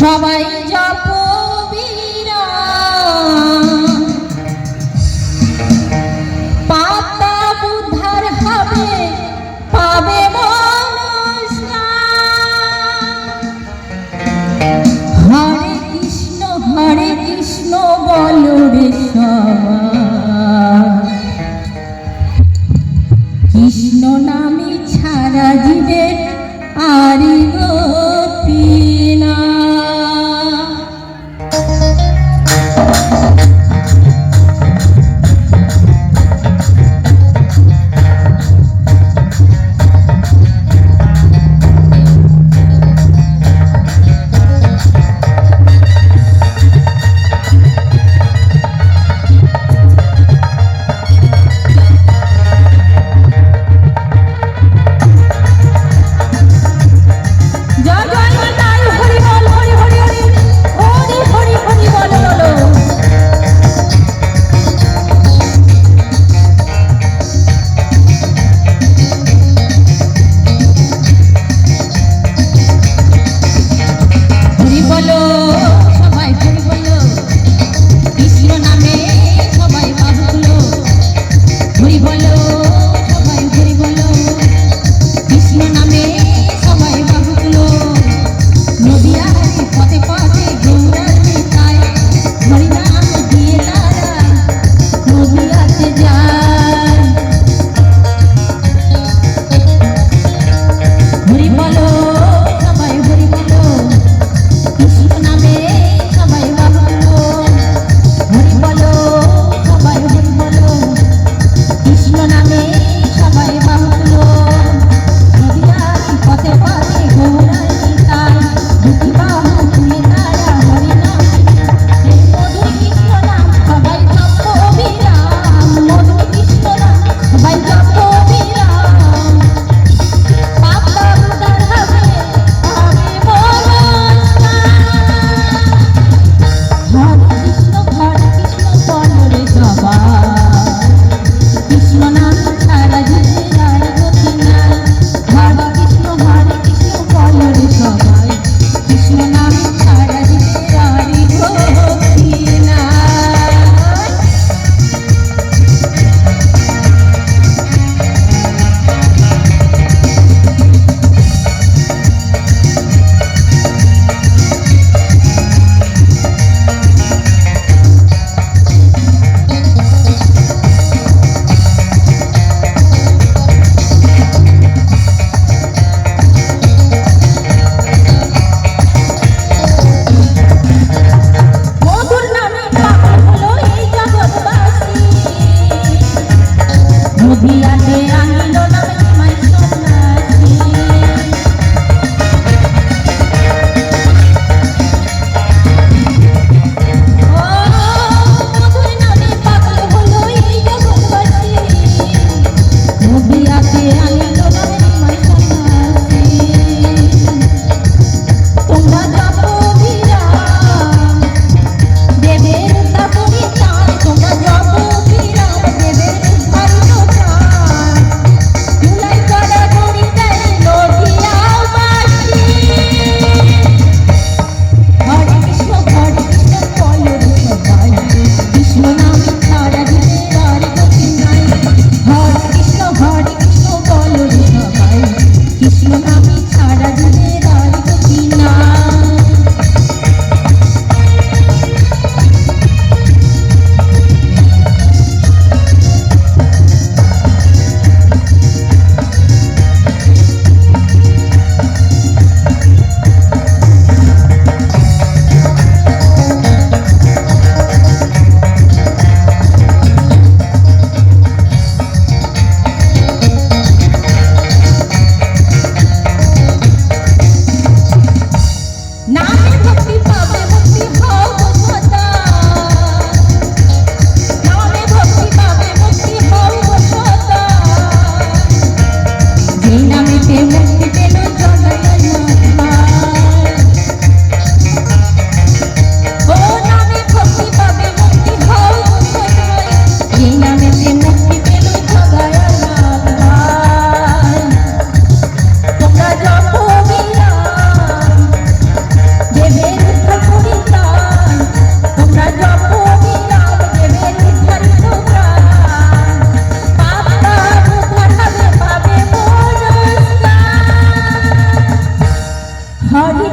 সবাই জপ। পাতা হরে কৃষ্ণ হরে কৃষ্ণ কৃষ্ণ নামে ছাড়া জীবের আরি গতি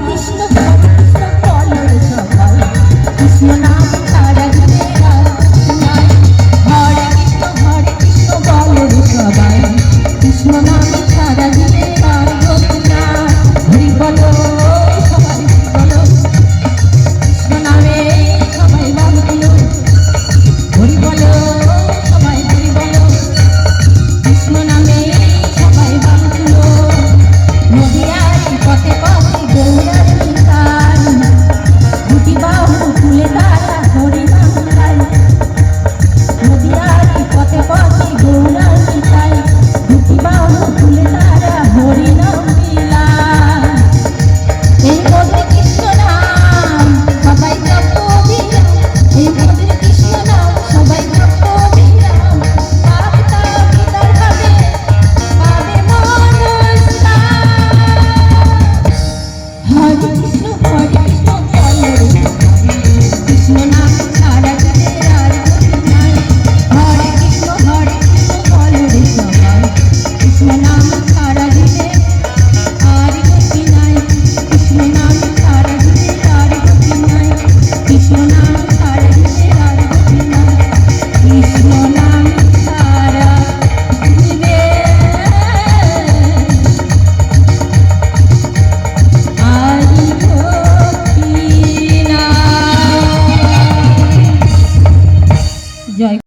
কৃষ্ণ কৃষ্ণ কৃষ্ণ নাম